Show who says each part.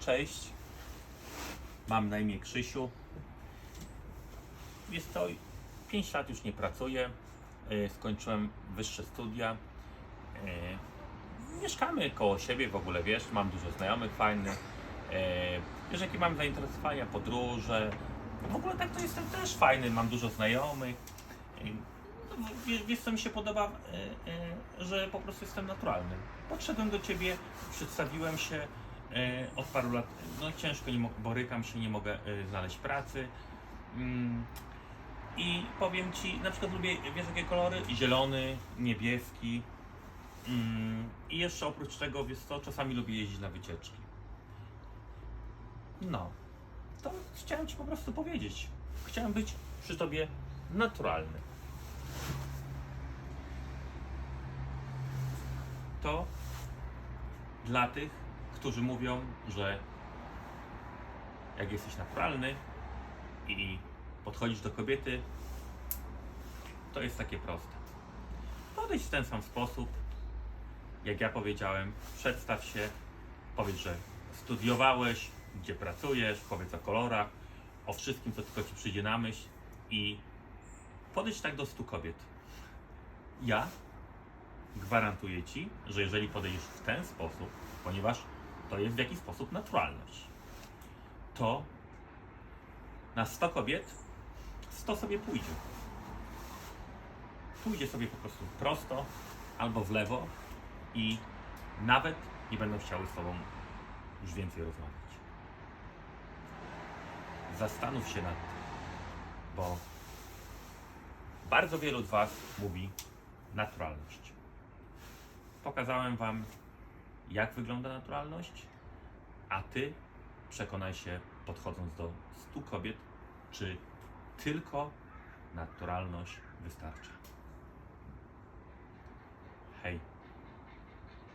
Speaker 1: Cześć. Mam na imię Krzysiu. Jest to 5 lat już nie pracuję. E, Skończyłem wyższe studia. E, Mieszkamy koło siebie w ogóle, wiesz, mam dużo znajomych fajnych. Wiesz, jakie mam zainteresowania, podróże. W ogóle tak to jestem też fajny, mam dużo znajomych. E, no, Wiesz, wiesz co mi się podoba, że po prostu jestem naturalny. Podszedłem do ciebie, przedstawiłem się. E, od paru lat, no ciężko, nie borykam się, nie mogę e, znaleźć pracy. Mm, I powiem Ci, na przykład lubię, wiesz jakie kolory? Zielony, niebieski. Mm, I jeszcze oprócz tego, wiesz co, czasami lubię jeździć na wycieczki. No, to chciałem Ci po prostu powiedzieć. Chciałem być przy Tobie naturalny. To dla tych, którzy mówią, że jak jesteś naturalny i podchodzisz do kobiety, to jest takie proste. Podejdź w ten sam sposób, jak ja powiedziałem, przedstaw się, powiedz, że studiowałeś, gdzie pracujesz, powiedz o kolorach, o wszystkim, co tylko ci przyjdzie na myśl i podejdź tak do stu kobiet. Ja gwarantuję ci, że jeżeli podejdziesz w ten sposób, ponieważ to jest w jakiś sposób naturalność, to na 100 kobiet 100 sobie pójdzie. Pójdzie sobie po prostu prosto albo w lewo i nawet nie będą chciały z tobą już więcej rozmawiać. Zastanów się nad tym, bo bardzo wielu z Was mówi naturalność. Pokazałem Wam, jak wygląda naturalność, a Ty przekonaj się, podchodząc do 100 kobiet, czy tylko naturalność wystarcza. Hej.